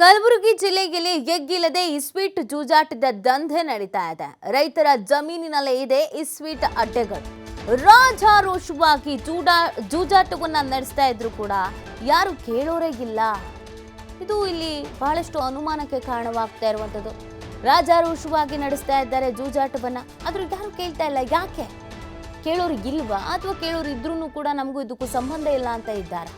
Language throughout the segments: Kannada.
ಕಲಬುರಗಿ ಜಿಲ್ಲೆಯಲ್ಲಿ ಎಗ್ಗಿಲ್ಲದೆ ಇಸ್ವೀಟ್ ಜೂಜಾಟದ ದಂಧೆ ನಡೀತಾ ಇದೆ. ರೈತರ ಜಮೀನಿನಲ್ಲೇ ಇದೆ ಇಸ್ವೀಟ್ ಅಡ್ಡೆಗಳು. ರಾಜಾರೋಷವಾಗಿ ಜೂಡಾ, ಜೂಜಾಟವನ್ನ ನಡೆಸ್ತಾ ಇದ್ರು ಕೂಡ ಯಾರು ಕೇಳೋರೇ ಇಲ್ಲ. ಇದು ಇಲ್ಲಿ ಬಹಳಷ್ಟು ಅನುಮಾನಕ್ಕೆ ಕಾರಣವಾಗ್ತಾ ಇರುವಂಥದ್ದು. ರಾಜಾರೋಷವಾಗಿ ನಡೆಸ್ತಾ ಇದ್ದಾರೆ ಜೂಜಾಟವನ್ನ. ಆದ್ರೂ ಯಾರು ಕೇಳ್ತಾ ಇಲ್ಲ, ಯಾಕೆ? ಕೇಳೋರು ಇಲ್ವಾ? ಅಥವಾ ಕೇಳೋರು ಇದ್ರೂ ಕೂಡ ನಮಗೂ ಇದಕ್ಕೂ ಸಂಬಂಧ ಇಲ್ಲ ಅಂತ ಇದ್ದಾರೆ.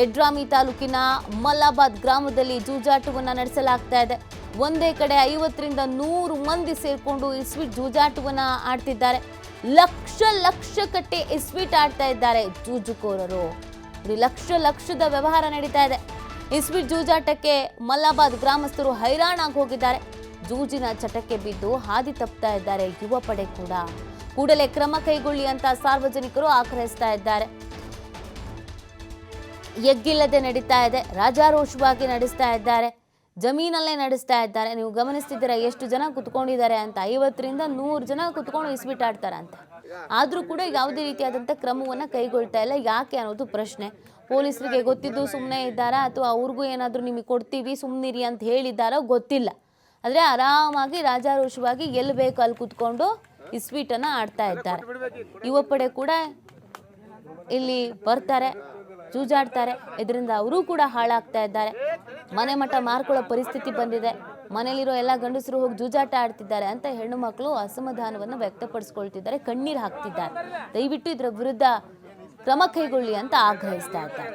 ಯಡ್ರಾಮಿ ತಾಲೂಕಿನ ಮಲ್ಲಾಬಾದ್ ಗ್ರಾಮದಲ್ಲಿ ಜೂಜಾಟವನ್ನು ನಡೆಸಲಾಗ್ತಾ ಇದೆ. ಒಂದೇ ಕಡೆ ಐವತ್ತರಿಂದ ನೂರು ಮಂದಿ ಸೇರಿಕೊಂಡು ಈ ಸ್ವೀಟ್ ಜೂಜಾಟವನ್ನು ಆಡ್ತಿದ್ದಾರೆ. ಲಕ್ಷ ಲಕ್ಷ ಕಟ್ಟಿ ಸ್ವೀಟ್ ಆಡ್ತಾ ಇದ್ದಾರೆ ಜೂಜುಕೋರರು. ಲಕ್ಷ ಲಕ್ಷದ ವ್ಯವಹಾರ ನಡೀತಾ ಇದೆ. ಈ ಸ್ವೀಟ್ ಜೂಜಾಟಕ್ಕೆ ಮಲ್ಲಾಬಾದ್ ಗ್ರಾಮಸ್ಥರು ಹೈರಾಣಾಗಿ ಹೋಗಿದ್ದಾರೆ. ಜೂಜಿನ ಚಟಕ್ಕೆ ಬಿದ್ದು ಹಾದಿ ತಪ್ತಾ ಇದ್ದಾರೆ ಯುವ ಪಡೆ ಕೂಡ. ಕೂಡಲೇ ಕ್ರಮ ಕೈಗೊಳ್ಳಿ ಅಂತ ಸಾರ್ವಜನಿಕರು ಆಗ್ರಹಿಸ್ತಾ ಇದ್ದಾರೆ. ಎಗ್ಗಿಲ್ಲದೆ ನಡೀತಾ ಇದೆ, ರಾಜಾರೋಷವಾಗಿ ನಡೆಸ್ತಾ ಇದ್ದಾರೆ, ಜಮೀನಲ್ಲೇ ನಡೆಸ್ತಾ ಇದ್ದಾರೆ. ನೀವು ಗಮನಿಸ್ತಿದ್ದೀರಾ ಎಷ್ಟು ಜನ ಕುತ್ಕೊಂಡಿದ್ದಾರೆ ಅಂತ? ಐವತ್ತರಿಂದ ನೂರು ಜನ ಕುತ್ಕೊಂಡು ಅಂತ ಆದರೂ ಕೂಡ ಯಾವುದೇ ರೀತಿಯಾದಂಥ ಕ್ರಮವನ್ನು ಕೈಗೊಳ್ತಾ ಇಲ್ಲ. ಯಾಕೆ ಅನ್ನೋದು ಪ್ರಶ್ನೆ. ಪೊಲೀಸರಿಗೆ ಗೊತ್ತಿದ್ದು ಸುಮ್ಮನೆ ಇದ್ದಾರಾ? ಅಥವಾ ಅವ್ರಿಗೂ ಏನಾದರೂ ನಿಮಗೆ ಕೊಡ್ತೀವಿ ಸುಮ್ಮನಿರಿ ಅಂತ ಹೇಳಿದ್ದಾರೋ ಗೊತ್ತಿಲ್ಲ. ಆದರೆ ಆರಾಮಾಗಿ, ರಾಜಾರೋಷವಾಗಿ ಎಲ್ಲಿ ಬೇಕು ಅಲ್ಲಿ ಕುತ್ಕೊಂಡು ಇಸ್ವೀಟನ್ನು ಆಡ್ತಾ ಇದ್ದಾರೆ. ಯುವ ಪಡೆ ಕೂಡ ಇಲ್ಲಿ ಬರ್ತಾರೆ. ಜೂಜಾಡ್ತಾರೆ. ಇದರಿಂದ ಅವರೂ ಕೂಡ ಹಾಳಾಗ್ತಾ ಇದ್ದಾರೆ. ಮನೆ ಮಠ ಮಾರ್ಕೊಳ್ಳೋ ಪರಿಸ್ಥಿತಿ ಬಂದಿದೆ. ಮನೆಯಲ್ಲಿರೋ ಎಲ್ಲ ಗಂಡಸರು ಹೋಗಿ ಜೂಜಾಟ ಆಡ್ತಿದ್ದಾರೆ ಅಂತ ಹೆಣ್ಣು ಮಕ್ಕಳು ಅಸಮಾಧಾನವನ್ನು ವ್ಯಕ್ತಪಡಿಸ್ಕೊಳ್ತಿದ್ದಾರೆ. ಕಣ್ಣೀರು ಹಾಕ್ತಿದ್ದಾರೆ. ದಯವಿಟ್ಟು ಇದರ ವಿರುದ್ಧ ಕ್ರಮ ಕೈಗೊಳ್ಳಿ ಅಂತ ಆಗ್ರಹಿಸ್ತಾ ಇದ್ದಾರೆ.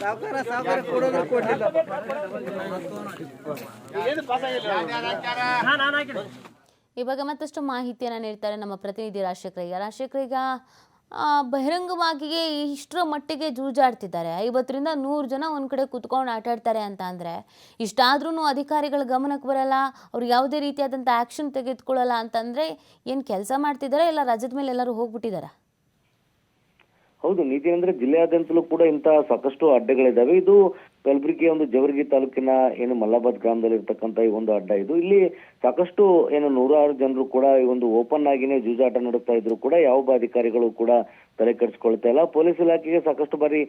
ಸಾವುಕಾರ ಸಾವುಕಾರ ಕೊಡ್ಲಿಲ್ಲ ಮತ್ತಷ್ಟು ಮಾಹಿತಿಯನ್ನು ನೀಡ್ತಾರೆ ನಮ್ಮ ಪ್ರತಿನಿಧಿ ರಾಜಶೇಖರ್ ಈಗ. ರಾಜಶೇಖರ್ ಬಹಿರಂಗವಾಗಿಯೇ ಇಷ್ಟರ ಮಟ್ಟಿಗೆ ಜೂಜಾಡ್ತಿದ್ದಾರೆ. ಐವತ್ತರಿಂದ ನೂರು ಜನ ಒಂದು ಕಡೆ ಕುತ್ಕೊಂಡು ಆಟಾಡ್ತಾರೆ ಅಂತ ಅಂದರೆ ಇಷ್ಟಾದ್ರೂ ಅಧಿಕಾರಿಗಳ ಗಮನಕ್ಕೆ ಬರಲ್ಲ, ಅವ್ರು ಯಾವುದೇ ರೀತಿಯಾದಂಥ ಆ್ಯಕ್ಷನ್ ತೆಗೆದುಕೊಳ್ಳಲ್ಲ ಅಂತಂದರೆ ಏನು ಕೆಲಸ ಮಾಡ್ತಿದ್ದಾರೆ ಇಲ್ಲ ರಜದ ಮೇಲೆ ಎಲ್ಲರೂ ಹೋಗ್ಬಿಟ್ಟಿದ್ದಾರೆ ಹೌದು ನೀತಿ ಅಂದ್ರೆ ಜಿಲ್ಲೆಯಾದ್ಯಂತಲೂ ಕೂಡ ಇಂತಹ ಸಾಕಷ್ಟು ಅಡ್ಡೆಗಳಿದಾವೆ ಇದು ಕಲಬುರಗಿ ಒಂದು ಜವರ್ಗಿ ತಾಲೂಕಿನ ಏನು ಮಲ್ಲಾಬಾದ್ ಗ್ರಾಮದಲ್ಲಿ ಇರ್ತಕ್ಕಂಥ ಈ ಒಂದು ಅಡ್ಡ ಇದು. ಇಲ್ಲಿ ಸಾಕಷ್ಟು ಏನು ನೂರಾರು ಜನರು ಕೂಡ ಈ ಒಂದು ಓಪನ್ ಆಗಿನೇ ಜೂಜಾಟ ನಡೆಸ್ತಾ ಇದ್ರು ಕೂಡ ಯಾವೊಬ್ಬ ಅಧಿಕಾರಿಗಳು ಕೂಡ ತಲೆ ಕೆಡಿಸ್ಕೊಳ್ತಾ ಇಲ್ಲ. ಪೊಲೀಸ್ ಇಲಾಖೆಗೆ ಸಾಕಷ್ಟು ಬಾರಿ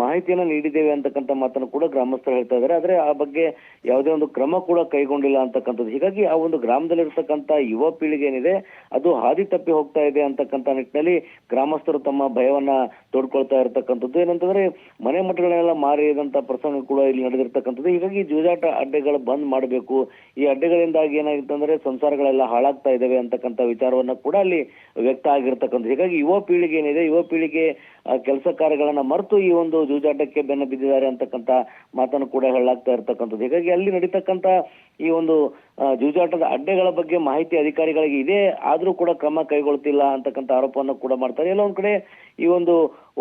ಮಾಹಿತಿಯನ್ನ ನೀಡಿದ್ದೇವೆ ಅಂತಕ್ಕಂಥ ಮಾತನ್ನು ಕೂಡ ಗ್ರಾಮಸ್ಥರು ಹೇಳ್ತಾ ಇದ್ದಾರೆ. ಆದ್ರೆ ಆ ಬಗ್ಗೆ ಯಾವುದೇ ಒಂದು ಕ್ರಮ ಕೂಡ ಕೈಗೊಂಡಿಲ್ಲ ಅಂತಕ್ಕಂಥದ್ದು. ಹೀಗಾಗಿ ಆ ಒಂದು ಗ್ರಾಮದಲ್ಲಿರ್ತಕ್ಕಂಥ ಯುವ ಪೀಳಿಗೆ ಏನಿದೆ, ಅದು ಹಾದಿ ತಪ್ಪಿ ಹೋಗ್ತಾ ಇದೆ ಅಂತಕ್ಕಂಥ ನಿಟ್ಟಿನಲ್ಲಿ ಗ್ರಾಮಸ್ಥರು ತಮ್ಮ ಭಯವನ್ನ ತೋಡ್ಕೊಳ್ತಾ ಇರತಕ್ಕಂಥದ್ದು. ಏನಂತಂದ್ರೆ ಮನೆ ಮಠಗಳನ್ನೆಲ್ಲ ಮಾರಿದಂತ ಪ್ರಸಂಗ ಕೂಡ ಇಲ್ಲಿ ನಡೆದಿರ್ತಕ್ಕಂಥದ್ದು. ಹೀಗಾಗಿ ಜೂಜಾಟ ಅಡ್ಡೆಗಳು ಬಂದ್ ಮಾಡಬೇಕು. ಈ ಅಡ್ಡೆಗಳಿಂದಾಗಿ ಏನಾಗಿತ್ತಂದ್ರೆ ಸಂಸಾರಗಳೆಲ್ಲ ಹಾಳಾಗ್ತಾ ಇದ್ದಾವೆ ಅಂತಕ್ಕಂಥ ವಿಚಾರವನ್ನ ಕೂಡ ಅಲ್ಲಿ ವ್ಯಕ್ತ ಆಗಿರ್ತಕ್ಕಂಥದ್ದು. ಹೀಗಾಗಿ ಯುವ ಪೀಳಿಗೆ ಏನಿದೆ, ಯುವ ಪೀಳಿಗೆ ಕೆಲಸ ಕಾರ್ಯಗಳನ್ನ ಮರೆತು ಈ ಒಂದು ಜೂಜಾಟಕ್ಕೆ ಬೆನ್ನ ಬಿದ್ದಿದ್ದಾರೆ ಅಂತಕ್ಕಂಥ ಮಾತನ್ನು ಕೂಡ ಹೇಳಲಾಗ್ತಾ ಇರ್ತಕ್ಕಂಥದ್ದು. ಹೀಗಾಗಿ ಅಲ್ಲಿ ನಡೀತಕ್ಕಂಥ ಈ ಒಂದು ಜೂಜಾಟದ ಅಡ್ಡೆಗಳ ಬಗ್ಗೆ ಮಾಹಿತಿ ಅಧಿಕಾರಿಗಳಿಗೆ ಇದೆ. ಆದ್ರೂ ಕೂಡ ಕ್ರಮ ಕೈಗೊಳ್ತಿಲ್ಲ ಅಂತಕ್ಕಂಥ ಆರೋಪವನ್ನು ಕೂಡ ಮಾಡ್ತಾರೆ. ಎಲ್ಲ ಒಂದ್ ಕಡೆ ಈ ಒಂದು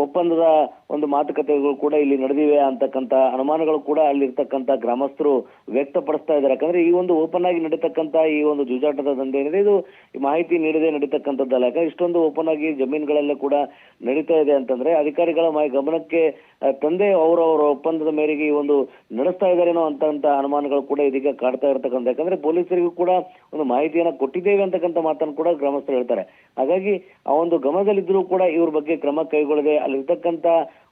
ಒಪ್ಪಂದದ ಒಂದು ಮಾತುಕತೆಗಳು ಕೂಡ ಇಲ್ಲಿ ನಡೆದಿವೆ ಅಂತಕ್ಕಂಥ ಅನುಮಾನಗಳು ಕೂಡ ಅಲ್ಲಿರ್ತಕ್ಕಂಥ ಗ್ರಾಮಸ್ಥರು ವ್ಯಕ್ತಪಡಿಸ್ತಾ ಇದ್ದಾರೆ. ಯಾಕಂದ್ರೆ ಈ ಒಂದು ಓಪನ್ ಆಗಿ ನಡೀತಕ್ಕಂಥ ಈ ಒಂದು ಜೂಜಾಟದ ದಂಧೆ ಏನಿದೆ, ಇದು ಮಾಹಿತಿ ನೀಡದೆ ನಡೀತಕ್ಕಂಥದ್ದಲ್ಲ. ಯಾಕಂದ್ರೆ ಇಷ್ಟೊಂದು ಓಪನ್ ಆಗಿ ಜಮೀನುಗಳೆಲ್ಲ ಕೂಡ ನಡೀತಾ ಇದೆ ಅಂತಂದ್ರೆ ಅಧಿಕಾರಿಗಳ ಗಮನಕ್ಕೆ ತಂದೆ ಅವರವರ ಒಪ್ಪಂದದ ಮೇರೆಗೆ ಈ ಒಂದು ನಡೆಸ್ತಾ ಇದ್ದಾರೇನೋ ಅಂತಂತ ಅನುಮಾನಗಳು ಕೂಡ ಇದೀಗ ಕಾಡ್ತಾ ಇರ್ತಕ್ಕಂಥ ಯಾಕಂದ್ರೆ ಪೊಲೀಸರಿಗೂ ಕೂಡ ಒಂದು ಮಾಹಿತಿಯನ್ನ ಕೊಟ್ಟಿದ್ದೇವೆ ಅಂತಕ್ಕಂಥ ಮಾತನ್ನು ಕೂಡ ಗ್ರಾಮಸ್ಥರು ಹೇಳ್ತಾರೆ. ಹಾಗಾಗಿ ಆ ಒಂದು ಗಮನದಲ್ಲಿದ್ದರೂ ಕೂಡ ಇವ್ರ ಬಗ್ಗೆ ಕ್ರಮ ಕೈಗೊಳ್ಳದೆ ಅಲ್ಲಿರ್ತಕ್ಕಂಥ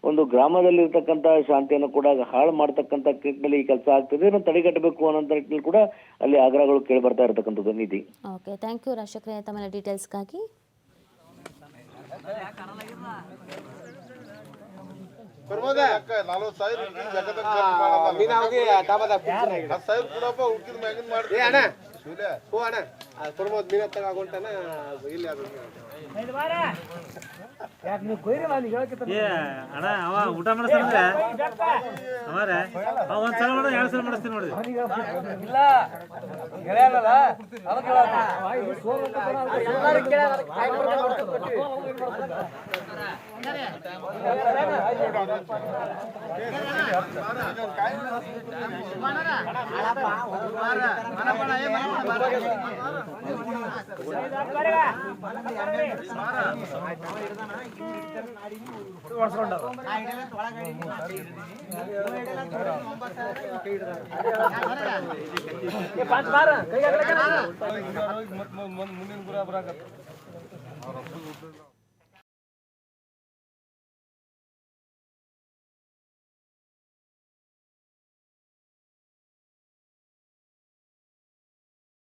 ಒಂದು ಗ್ರಾಮದಲ್ಲಿ ಇರ್ತಕ್ಕಂಥ ಶಾಂತಿಯನ್ನು ಕೂಡ ಹಾಳು ಮಾಡ್ತಕ್ಕಂಥ ನಿಟ್ಟಿನಲ್ಲಿ ಈ ಕೆಲಸ ಆಗ್ತದೆ ಇದನ್ನು ತಡೆಗಟ್ಟಬೇಕು ಅನ್ನೋ ನಿಟ್ಟಿನಲ್ಲಿ ಕೂಡ ಅಲ್ಲಿ ಆಗ್ರಹಗಳು ಕೇಳಿ ಬರ್ತಾ ಇರತಕ್ಕಂಥದ್ದು Nidhi okay thank you Rajashekharayya ತಮ್ಮ ಡೀಟೇಲ್ಸ್ಗಾಗಿ ನೀನ್ ಅವ್ಗೆ ಡಾಬಾದ ಹತ್ತು ಸಾವಿರ ಕೊಡಪ್ಪ ಉಳ್ಕಿದ ಮ್ಯಾಗಿನ ಏ ಅಣ್ಣ. ಹೋ ಅಣ್ಣ. ಅದು ಪ್ರಮೋದ್ ಮೀನ ತಗೊಂಟಾನ ಇಲ್ಲಿ ಅದು. ಅಣ್ಣ ಅವ ಊಟ ಮಾಡಿಸ್ತಾನಂದ್ರೆ ಅವರೇ ಅವ ಒಂದ್ ಸಲ ಮಾಡ ಎರಡು ಸಲ ಮಾಡಿಸ್ತೀನಿ ನೋಡಿ ಮುಂದಿನ ಗುರ 알았어.